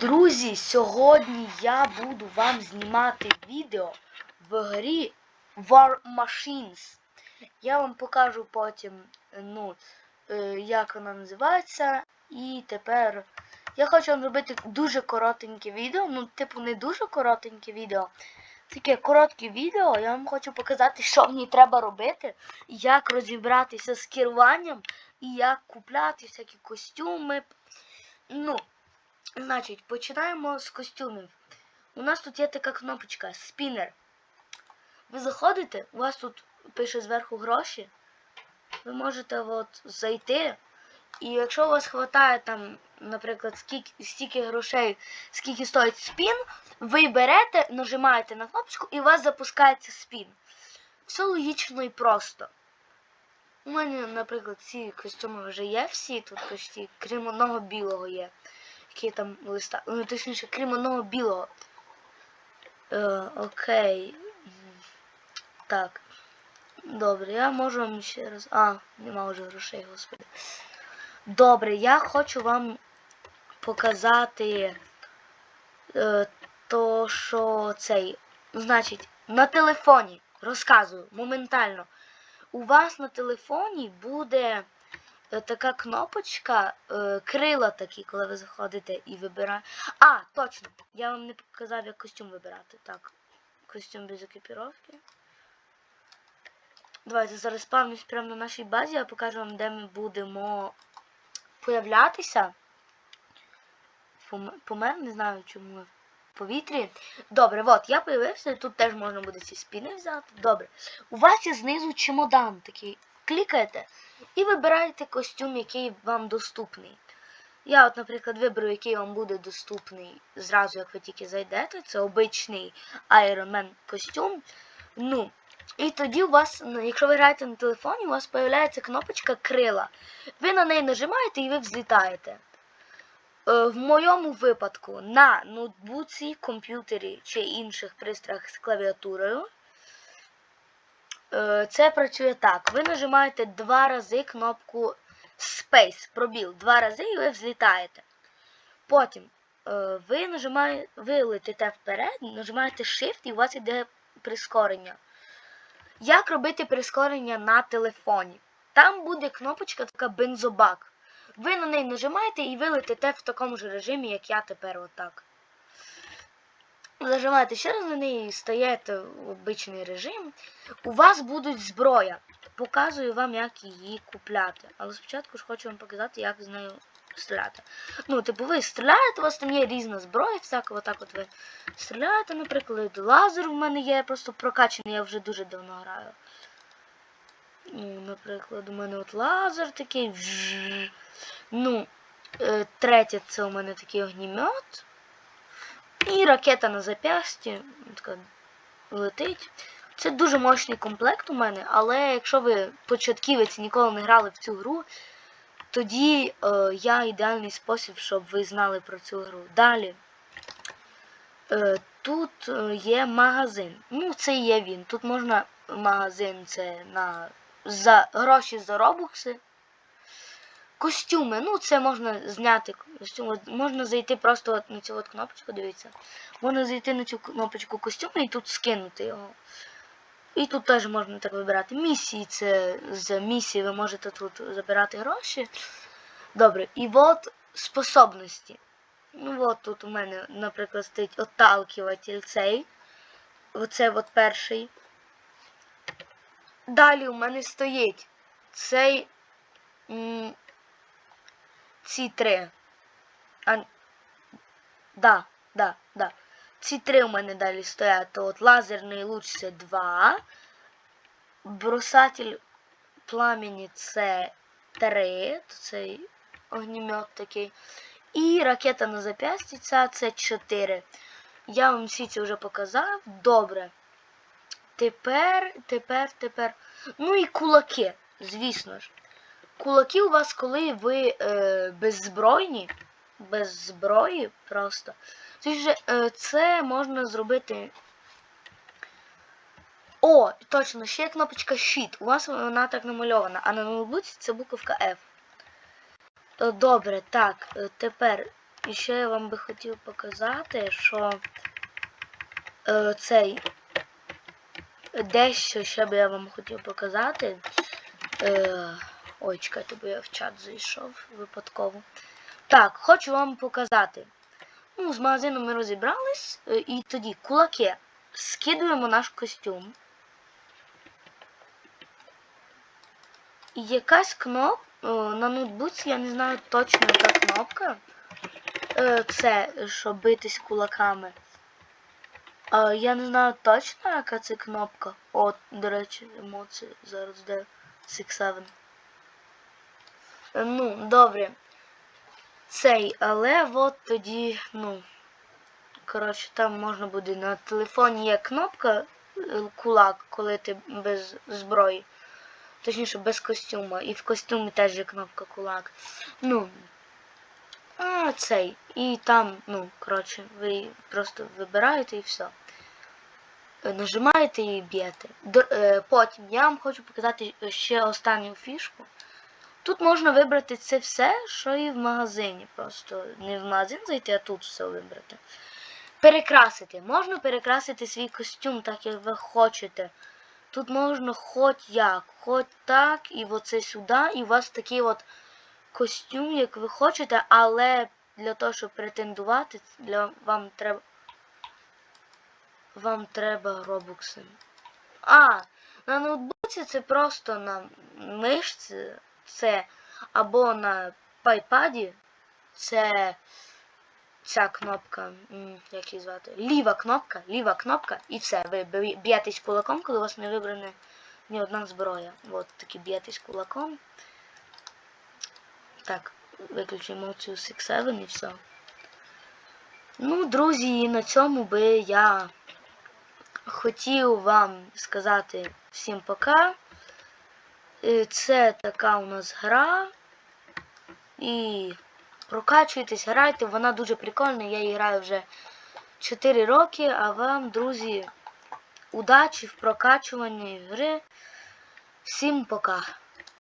Друзі, сьогодні я буду вам знімати відео в грі War Machines. Я вам покажу потім, ну, е, як вона називається. І тепер я хочу вам зробити дуже коротеньке відео. Ну, типу, не дуже коротеньке відео. Таке коротке відео. Я вам хочу показати, що мені треба робити, як розібратися з керуванням і як купляти всякі костюми. Ну, Значить, починаємо з костюмів. У нас тут є така кнопочка спінер. Ви заходите, у вас тут пише зверху гроші. Ви можете от зайти. І якщо у вас вистачає там, наприклад, скільки, стільки грошей, скільки стоїть спін, ви берете, нажимаєте на кнопочку і у вас запускається спін. Все логічно і просто. У мене, наприклад, ці костюми вже є всі, тут почти, крім одного білого є які там листа. Ну, точніше, крім одного білого. Е, окей. Так. Добре, я можу вам ще раз. А, нема вже грошей, господи. Добре, я хочу вам показати е, то, що цей. Значить, на телефоні. Розказую моментально. У вас на телефоні буде така кнопочка, е, крила такі, коли ви заходите і вибираєте. А, точно! Я вам не показав, як костюм вибирати. Так, костюм без екіпіровки. Давайте зараз спавнюсь прямо на нашій базі, я покажу вам, де ми будемо появлятися. Пом- Помер, не знаю чому повітрі. Добре, от, я появився, тут теж можна буде ці спіни взяти. Добре. У вас є знизу чемодан такий. Клікаєте і вибираєте костюм, який вам доступний. Я, от, наприклад, виберу, який вам буде доступний зразу, як ви тільки зайдете. Це обичний Iron Man костюм. Ну, і тоді у вас, ну, якщо ви граєте на телефоні, у вас з'являється кнопочка крила. Ви на неї нажимаєте і ви взлітаєте. Е, В моєму випадку на ноутбуці, комп'ютері чи інших пристроях з клавіатурою. Е, Це працює так. Ви нажимаєте два рази кнопку Space, пробіл, два рази і ви взлітаєте. Потім е, ви нажимаєте, ви летите вперед, нажимаєте Shift і у вас йде прискорення. Як робити прискорення на телефоні? Там буде кнопочка така бензобак. Ви на неї нажимаєте і ви летите в такому ж режимі, як я тепер отак. Нажимаєте ще раз на неї і стаєте в обичний режим. У вас будуть зброя. Показую вам, як її купляти. Але спочатку ж хочу вам показати, як з нею стріляти. Ну, типу, ви стріляєте, у вас там є різна зброя, всяка, отак от ви стріляєте, наприклад, лазер в мене є, просто прокачаний, я вже дуже давно граю. Ну, наприклад, у мене от лазер такий. Ну, е, третє це у мене такий огнімет. І ракета на зап'ясті. Летить. Це дуже мощний комплект у мене, але якщо ви початківець ніколи не грали в цю гру, тоді е, я ідеальний спосіб, щоб ви знали про цю гру. Далі. Е, тут е, є магазин. Ну, це і є він. Тут можна магазин це на за гроші за робукси. Костюми, ну це можна зняти костюм. От Можна зайти просто на цю от кнопочку, дивіться. Можна зайти на цю кнопочку костюму і тут скинути його. І тут теж можна так вибирати місії. Це з місії ви можете тут забирати гроші. Добре, і от способності. Ну от тут у мене, наприклад, стоїть отталкиватель цей. Оце от перший. Далі у мене стоїть цей. Ці три. А, да, да, да. Ці три у мене далі стоять. То от лазерний луч це 2. Бросатель пламені це 3. Цей огнімет такий. І ракета на зап'ясті це 4. Я вам всі ці вже показав. Добре. Тепер, тепер, тепер. Ну і кулаки, звісно ж. Кулаки у вас, коли ви е, беззбройні, без зброї просто. Це, е, це можна зробити. О, точно, ще є кнопочка Shift. У вас вона так намальована, а на ноутбуці це буковка F. Е, Добре, так, е, тепер ще я вам би хотів показати, що е, цей дещо ще би я вам хотів показати. Е, ой, чекайте, бо я в чат зайшов випадково. Так, хочу вам показати. Ну, з магазину ми розібрались, е, і тоді кулаки. Скидуємо наш костюм. І якась кнопка на ноутбуці, я не знаю точно яка кнопка. Е, Це, щоб битись кулаками. Я не знаю точно, яка це кнопка. От, до речі, емоції зараз де 6-7. Ну, добре. Цей, але от тоді, ну. Коротше, там можна буде на телефоні є кнопка е, кулак, коли ти без зброї. Точніше, без костюма. І в костюмі теж є кнопка кулак. Ну. Цей. І там, ну, коротше, ви просто вибираєте і все. Е, Нажимаєте і б'єте. Е, Потім я вам хочу показати ще останню фішку. Тут можна вибрати це все, що і в магазині. Просто не в магазин зайти, а тут все вибрати. Перекрасити. Можна перекрасити свій костюм так, як ви хочете. Тут можна хоч як, хоч так, і оце сюди, і у вас такий от костюм, як ви хочете, але для того, щоб претендувати, для вам треба. Вам треба робокси. А, на ноутбуці це просто на мишці, це або на пайпаді, це ця кнопка, як її звати? Ліва кнопка, ліва кнопка, і все. Ви б'єтесь кулаком, коли у вас не вибрана ні одна зброя. От таки б'єтесь кулаком. Так, виключимо емоцію 6-7 і все. Ну, друзі, і на цьому би я хотів вам сказати всім пока. Це така у нас гра. І прокачуйтесь, грайте, вона дуже прикольна. Я її граю вже 4 роки, а вам, друзі, удачі в прокачуванні гри. Всім пока!